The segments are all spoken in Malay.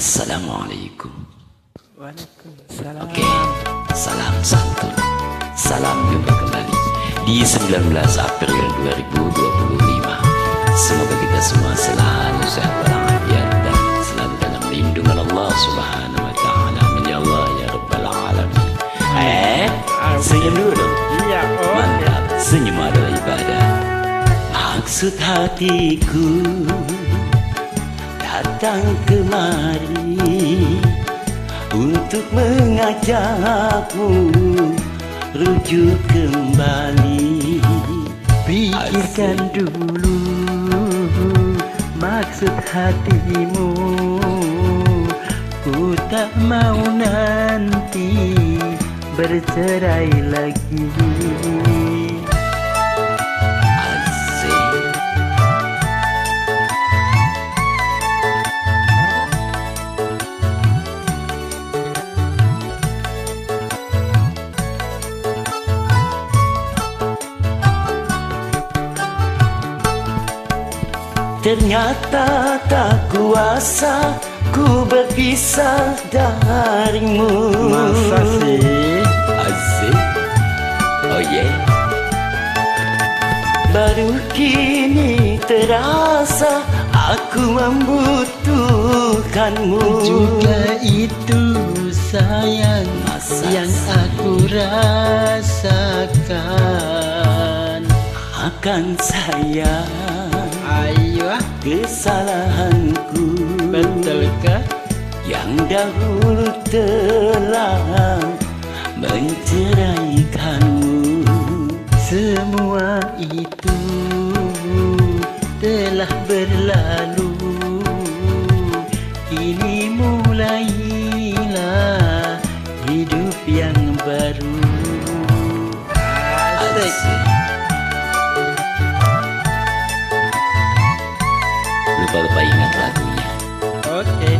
Assalamualaikum. Waalaikumsalam. Okey. Salam santun. Salam jumpa kembali di 19 April 2025. Semoga kita semua selalu sehat walafiat dan selalu dalam lindungan Allah Subhanahu wa taala. Ya Allah ya Rabbal alamin. Eh, senyum dulu dong. Iya, oh. Mantap, senyum adalah ibadah Maksud hatiku Datang kemari Untuk mengajakmu Rujuk kembali. Pikirkan dulu maksud hatimu. Ku tak mau nanti bercerai lagi Ternyata tak kuasa ku berpisah darimu. Masa sih? Asik Oh yeah. Baru kini terasa aku membutuhkanmu. Juga itu sayang Masa yang aku rasakan. Akan sayang Ayo ah, kesalahanku betulkah? Yang dahulu telah menceraikanmu. Semua itu telah berlalu. Kini mulailah hidup yang baru Lupa-lupa ingat lagunya. Oke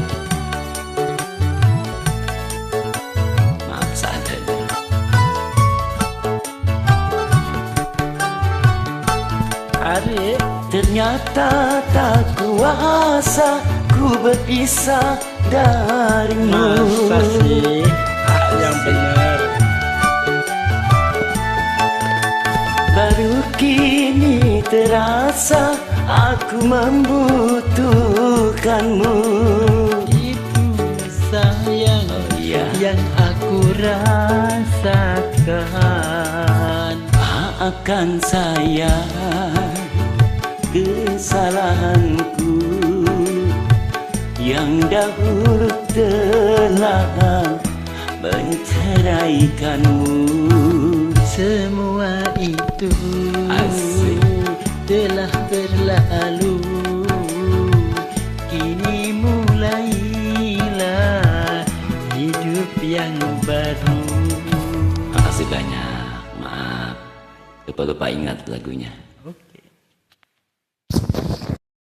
Maaf seadanya Adik Ternyata tak kuasa ku berpisah darimu. Masa sih? Ah, yang benar. Baru kini terasa aku membutuhkanmu Itu sayang Oh iya yang aku rasakan. Maafkan saya kesalahanku Yang dahulu telah menceraikanmu. Semua itu mulailah hidup yang baru. Makasih banyak. Maaf. Lupa-lupa ingat lagunya